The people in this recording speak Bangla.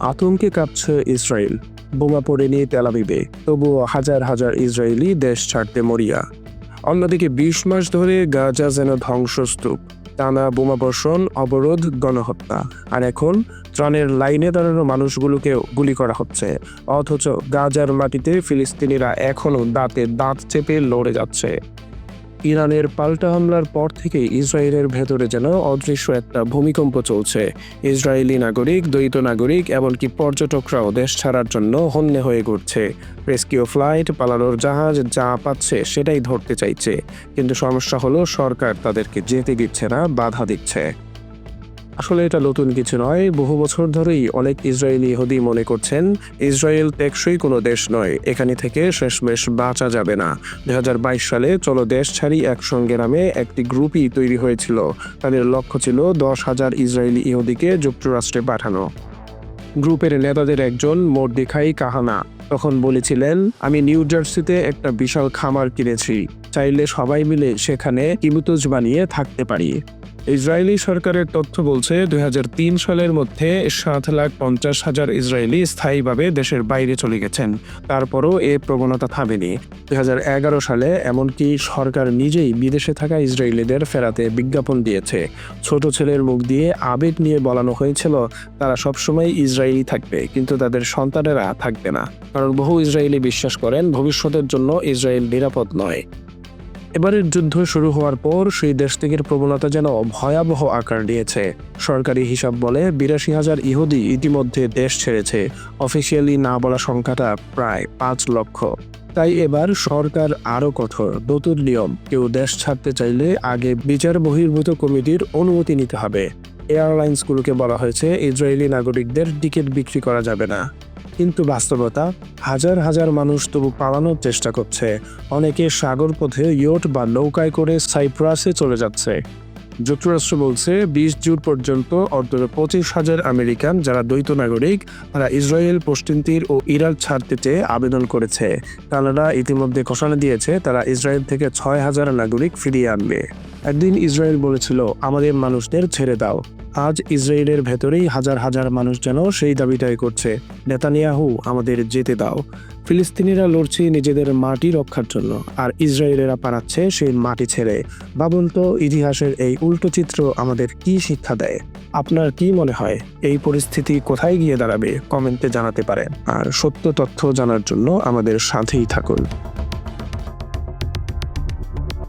আতঙ্কে কাঁপছে ইসরায়েল। বোমা পড়েনি তেলাবিবে তবুও হাজার হাজার ইসরায়েলি দেশ ছাড়তে মরিয়া। অন্যদিকে বিশ মাস ধরে গাজা যেন ধ্বংসস্তূপ, টানা বোমাবর্ষণ, অবরোধ, গণহত্যা। আর এখন ত্রাণের লাইনে দাঁড়ানো মানুষগুলোকেও গুলি করা হচ্ছে। অথচ গাজার মাটিতে ফিলিস্তিনিরা এখনও দাঁতে দাঁত চেপে লড়ে যাচ্ছে। ইরানের পাল্টা হামলার পর থেকে ইসরায়েলের ভেতরে যেন অদৃশ্য একটা ভূমিকম্প চলছে। ইসরায়েলি নাগরিক, দ্বৈত নাগরিক, এমনকি পর্যটকরাও দেশ ছাড়ার জন্য হন্যে হয়ে ঘুরছে। রেস্কিউ ফ্লাইট, পালানোর জাহাজ যা পাচ্ছে সেটাই ধরতে চাইছে। কিন্তু সমস্যা হলো সরকার তাদেরকে যেতে দিচ্ছে না, বাধা দিচ্ছে। আসলে এটা নতুন কিছু নয়। বহু বছর ধরেই অনেক ইসরায়েলি ইহুদি মনে করছেন, ইসরায়েল টেকসই কোনো দেশ নয়, এখানে থেকে শেষমেশ বাঁচা যাবে না। দু হাজার বাইশ সালে চলো দেশ ছাড়ি একসঙ্গে নামে একটি গ্রুপই তৈরি হয়েছিল। তাদের লক্ষ্য ছিল দশ হাজার ইসরায়েলি ইহুদিকে যুক্তরাষ্ট্রে পাঠানো। গ্রুপের নেতাদের একজন মোর্দিখাই কাহানা তখন বলেছিলেন, আমি নিউ জার্সিতে একটা বিশাল খামার কিনেছি। চাইলে সবাই মিলে সেখানে কিবুতুজ বানিয়ে থাকতে পারি। ইসরায়েলি সরকারের তথ্য বলছে দু হাজার তিন সালের মধ্যে সাত লাখ পঞ্চাশ হাজার ইসরায়েলি স্থায়ীভাবে দেশের বাইরে চলে গেছেন। তারপরও এ প্রবণতা থামেনি। দু হাজার এগারো সালে এমনকি সরকার নিজেই বিদেশে থাকা ইসরায়েলিদের ফেরাতে বিজ্ঞাপন দিয়েছে। ছোট ছেলের মুখ দিয়ে আবেগ নিয়ে বলানো হয়েছিল, তারা সবসময় ইসরায়েলি থাকবে, কিন্তু তাদের সন্তানেরা থাকবে না। কারণ বহু ইসরায়েলি বিশ্বাস করেন, ভবিষ্যতের জন্য ইসরায়েল নিরাপদ নয়। এবারের যুদ্ধ শুরু হওয়ার পর সেই দেশ থেকে প্রবণতা যেন ভয়াবহ আকার নিয়েছে। সরকারি হিসাব বলে বিরাশি হাজার ইহুদি ইতিমধ্যে দেশ ছেড়েছে। অফিসিয়ালি না বলা সংখ্যাটা প্রায় পাঁচ লক্ষ। তাই এবার সরকার আরও কঠোর, নতুন নিয়ম। কেউ দেশ ছাড়তে চাইলে আগে বিচার বহির্ভূত কমিটির অনুমতি নিতে হবে। এয়ারলাইন্সগুলোকে বলা হয়েছে, ইসরায়েলি নাগরিকদের টিকিট বিক্রি করা যাবে না। কিন্তু বাস্তবতা হাজার হাজার মানুষ তবু পালানোর চেষ্টা করছে। অনেকে সাগর পথে ইয়ট বা নৌকায় করে সাইপ্রাসে চলে যাচ্ছে। যুক্তরাষ্ট্র বলছে, বিশ জুন পর্যন্ত অন্তত পঁচিশ হাজার আমেরিকান যারা দ্বৈত নাগরিক, তারা ইসরায়েল, পশ্চিম তীর ও ইরাক ছাড়তে চেয়ে আবেদন করেছে। কানাডা ইতিমধ্যে ঘোষণা দিয়েছে, তারা ইসরায়েল থেকে ছয় হাজার নাগরিক ফিরিয়ে আনবে। একদিন ইসরায়েল বলেছিল, আমাদের মানুষদের ছেড়ে দাও। আজ ইসরায়েলের ভেতরেই হাজার হাজার মানুষ যেন সেই দাবিটাই করছে। নেতানিয়াহু, আমাদের যেতে দাও। ফিলিস্তিনিরা লড়ছে নিজেদের মাটি রক্ষার জন্য, আর ইসরায়েলেরা পারাচ্ছে সেই মাটি ছেড়ে। ভাবুন তো ইতিহাসের এই উল্টো চিত্র আমাদের কি শিক্ষা দেয়। আপনার কি মনে হয়, এই পরিস্থিতি কোথায় গিয়ে দাঁড়াবে? কমেন্টে জানাতে পারেন। আর সত্য তথ্য জানার জন্য আমাদের সাথেই থাকুন।